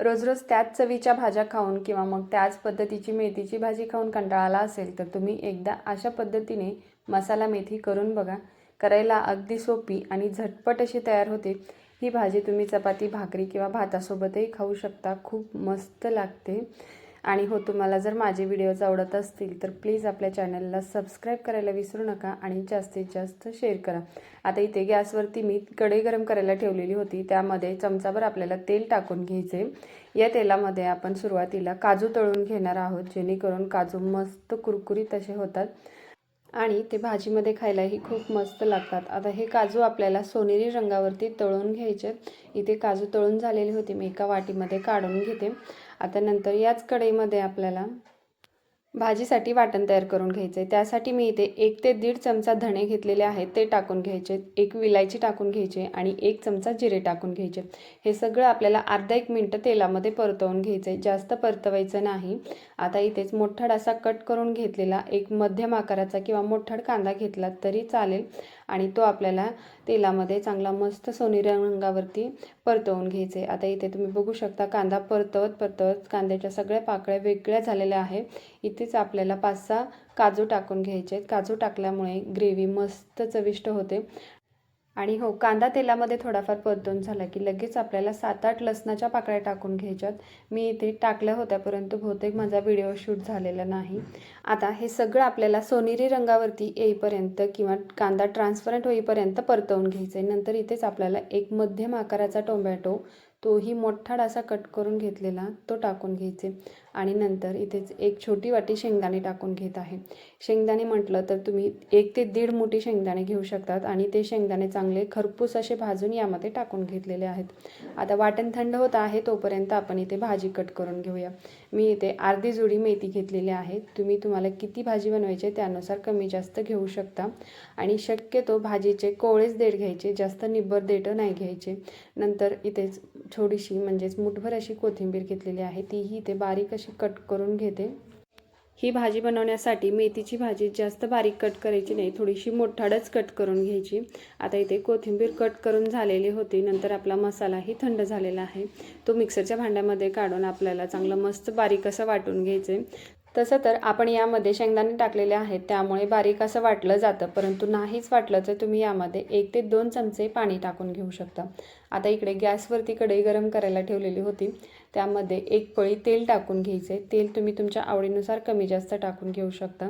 रोज रोज त्याच चवीच्या भाज्या खाऊन किंवा मग त्याच पद्धतीची मेथीची भाजी खाऊन कंटाळा आला असेल तर तुम्ही एकदा अशा पद्धतीने मसाला मेथी करून बघा. करायला अगदी सोपी आणि झटपट अशी तयार होते. ही भाजी तुम्ही चपाती भाकरी किंवा भातासोबतही खाऊ शकता. खूप मस्त लागते. आणि हो तुम्हाला जर माझे व्हिडिओज आवडत असतील तर प्लीज आपल्या चॅनलला सबस्क्राईब करायला विसरू नका आणि जास्तीत जास्त शेअर करा. आता इथे गॅसवरती मी कढई गरम करायला ठेवलेली होती. त्यामध्ये चमचाभर आपल्याला तेल टाकून घ्यायचे. या तेलामध्ये आपण सुरुवातीला काजू तळून घेणार आहोत जेणेकरून काजू मस्त कुरकुरीत असे होतात. आणि ते भाजीमध्ये खायलाही खूप मस्त लागतात. आता हे काजू आपल्याला सोनेरी रंगावरती तळून घ्यायचे. इथे काजू तळून झालेले होते. मी एका वाटीमध्ये काढून घेते. आता नंतर याच कढईमध्ये आपल्याला भाजीसाठी वाटण तयार करून घ्यायचं आहे त्यासाठी मी इथे एक ते दीड चमचा धणे घेतलेले आहेत ते टाकून घ्यायचे. एक विलायची टाकून घ्यायचे आणि एक चमचा जिरे टाकून घ्यायचे. हे सगळं आपल्याला अर्धा एक मिनटं तेलामध्ये परतवून घ्यायचं आहे जास्त परतवायचं नाही. आता इथेच मोठाड असा कट करून घेतलेला एक मध्यम आकाराचा किंवा मोठ्ठड कांदा घेतला तरी चालेल. आणि तो आपल्याला तेलामध्ये चांगला मस्त सोनेरी रंगावरती परतवून घ्यायचे. आता इथे तुम्ही बघू शकता कांदा परतवत परतवत कांद्याच्या सगळ्या पाकळ्या वेगळ्या झालेल्या आहे इथेच आपल्याला पाच सहा काजू टाकून घ्यायचे आहेत. काजू टाकल्यामुळे ग्रेव्ही मस्त चविष्ट होते. आणि हो कांदा तेलामध्ये थोडाफार परतून झाला की लगेच आपल्याला सात आठ लसणाच्या पाकळ्या टाकून घ्यायच्यात. मी इथे टाकल्या होत्या परंतु बहुतेक माझा व्हिडिओ शूट झालेला नाही. आता हे सगळं आपल्याला सोनेरी रंगावरती येईपर्यंत किंवा कांदा ट्रान्सपरंट होईपर्यंत परतवून घ्यायचं आहे नंतर इथेच आपल्याला एक मध्यम आकाराचा टोमॅटो तोही मोठाड असा कट करून घेतलेला तो टाकून घ्यायचे. आणि नंतर इथेच एक छोटी वाटी शेंगदाणे टाकून घेत आहे. शेंगदाणे म्हटलं तर तुम्ही एक ते दीड मोठी शेंगदाणे घेऊ शकतात आणि ते शेंगदाणे चांगले खरपूस असे भाजून यामध्ये टाकून घेतलेले आहेत. आता वाटण थंड होत आहे तोपर्यंत आपण इथे भाजी कट करून घेऊया. मी इथे अर्धी जुडी मेथी घेतलेली आहे. तुम्ही तुम्हाला किती भाजी बनवायची त्यानुसार कमी जास्त घेऊ शकता. आणि शक्यतो भाजीचे कोवळेच देठ घ्यायचे जास्त निब्बर देठं नाही घ्यायचे. नंतर इथेच थोडीशी म्हणजेच मुठभर अशी कोथिंबीर घेतलेली आहे. तीही इथे बारीक अशी कट करून घेते. ही भाजी बनवण्यासाठी मेथीची भाजी जास्त बारीक कट करायची नाही थोडीशी मोठाडच कट करून घ्यायची. आता इथे कोथिंबीर कट करून झालेली होती नंतर आपला मसालाही थंड झालेला आहे. तो मिक्सरच्या भांड्यामध्ये काढून आपल्याला चांगलं मस्त बारीक असं वाटून घ्यायचं तसं तर आपण यामध्ये शेंगदाणे टाकलेले आहेत त्यामुळे बारीक असं वाटलं जातं परंतु नाहीच वाटलं तर तुम्ही यामध्ये एक ते दोन चमचे पाणी टाकून घेऊ शकता. आता इकडे गॅसवरती कढई गरम करायला ठेवलेली होती. त्यामध्ये एक पळी तेल टाकून घ्यायचे. तेल तुम्ही तुमच्या आवडीनुसार कमी जास्त टाकून घेऊ शकता.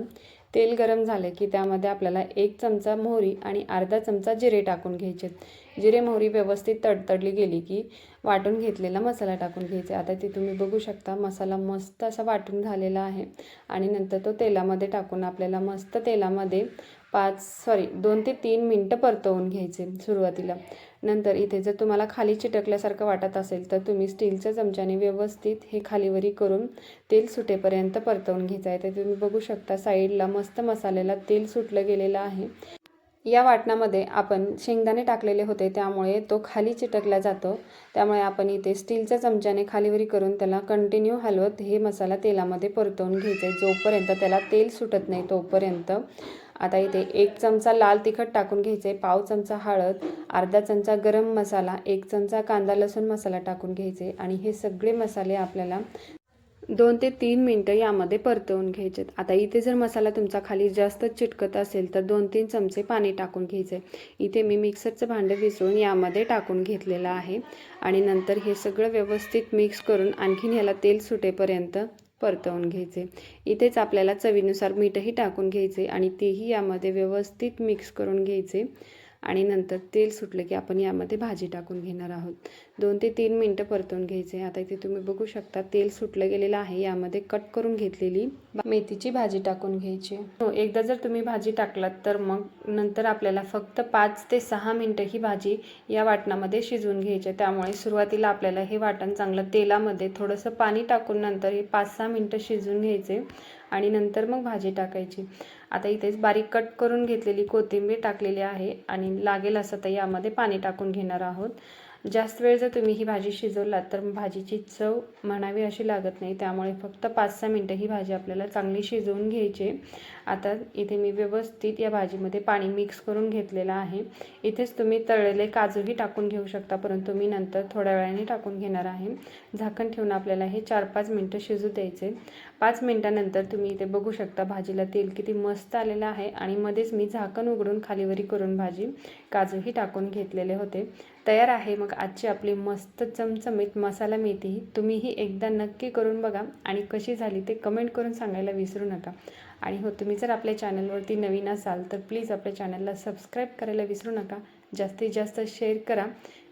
तेल गरम झाले की त्यामध्ये आपल्याला एक चमचा मोहरी आणि अर्धा चमचा जिरे टाकून घ्यायचे. जिरे मोहरी व्यवस्थित तडतडली गेली की वाटून घेतलेला मसाला टाकून घ्यायचा. आता ते तुम्ही बघू शकता मसाला मस्त असा वाटून झालेला आहे. आणि नंतर तो तेलामध्ये टाकून आपल्याला मस्त तेलामध्ये पाच सॉरी दोन ते तीन मिनटं परतवून घ्यायचे सुरुवातीला. नंतर इथे जर तुम्हाला खाली चिटकल्यासारखं वाटत असेल तर तुम्ही स्टीलच्या चमच्याने व्यवस्थित हे खालीवरी करून तेल सुटेपर्यंत परतवून घ्यायचं आहे. तर तुम्ही बघू शकता साईडला मस्त मसाल्याला तेल सुटलं गेलेलं आहे. या वाटणामध्ये आपण शेंगदाणे टाकलेले होते त्यामुळे तो खाली चिटकला जातो. त्यामुळे आपण इथे स्टीलच्या चमच्याने खालीवरी करून त्याला कंटिन्यू हलवत हे मसाला तेलामध्ये परतवून घ्यायचं आहे जोपर्यंत त्याला तेल सुटत नाही तोपर्यंत. आता इथे एक चमचा लाल तिखट टाकून घ्यायचे आहे पाव चमचा हळद अर्धा चमचा गरम मसाला एक चमचा कांदा लसूण मसाला टाकून घ्यायचे आणि हे सगळे मसाले आपल्याला दोन ते तीन मिनटं यामध्ये परतवून घ्यायचे आता इथे जर मसाला तुमचा खाली जास्त चिटकत असेल तर दोन तीन चमचे पाणी टाकून घ्यायचे. इथे मी मिक्सरचं भांडं विसरून यामध्ये टाकून घेतलेलं आहे आणि नंतर हे सगळं व्यवस्थित मिक्स करून आणखीन ह्याला तेल सुटेपर्यंत परतवून घ्यायचे. इथेच आपल्याला चवीनुसार मीठही टाकून घ्यायचे आणि तेही यामध्ये व्यवस्थित मिक्स करून घ्यायचे. आणि नंतर तेल सुटलं की आपण यामध्ये भाजी टाकून घेणार आहोत. दोन ते तीन मिनटं परतून घ्यायचे. आता इथे तुम्ही बघू शकता तेल सुटलं गेलेलं आहे. यामध्ये कट करून घेतलेली मेथीची भाजी टाकून घ्यायची. हो एकदा जर तुम्ही भाजी टाकलात तर मग नंतर आपल्याला फक्त पाच ते सहा मिनटं ही भाजी या वाटणामध्ये शिजवून घ्यायची. त्यामुळे सुरुवातीला आपल्याला हे वाटण चांगलं तेलामध्ये थोडंसं पाणी टाकून नंतर हे पाच सहा मिनटं शिजवून घ्यायचे. आणि नंतर मग भाजी टाकायची. आता इथेच बारीक कट करून घेतलेली कोथिंबीर टाकलेली आहे आणि लागेल असं तर यामध्ये पाणी टाकून घेणार आहोत. जास्त वेळ जर तुम्ही ही भाजी शिजवलात तर भाजीची चव म्हणावी अशी लागत नाही. त्यामुळे फक्त पाच सहा मिनटं ही भाजी आपल्याला चांगली शिजवून घ्यायची. आता इथे मी व्यवस्थित या भाजीमध्ये पाणी मिक्स करून घेतलेलं आहे. इथेच तुम्ही तळलेले काजूही टाकून घेऊ शकता परंतु मी नंतर थोड्या वेळाने टाकून घेणार आहे. झाकण ठेवून आपल्याला हे चार पाच मिनटं शिजू द्यायचे. पाच मिनटानंतर तुम्ही इथे बघू शकता भाजीला तेल किती मस्त आलेलं आहे. आणि मध्येच मी झाकण उघडून खालीवरी करून भाजी काजूही टाकून घेतलेले होते. तयार आहे. मग आजची आपली मस्त चमचमीत मसाला मेथी तुम्हीही एकदा नक्की करून बघा. आणि कशी झाली ते कमेंट करून सांगायला विसरू नका. आणि हो तुम्ही जर आपल्या चॅनलवरती नवीन असाल तर प्लीज आपल्या चॅनलला सबस्क्राईब करायला विसरू नका. जास्तीत जास्त शेअर करा.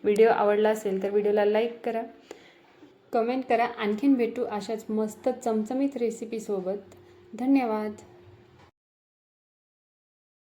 व्हिडिओ आवडला असेल तर व्हिडिओला लाईक करा. कमेंट करा. आणखीन भेटू अशाच मस्त चमचमीत रेसिपीसोबत धन्यवाद.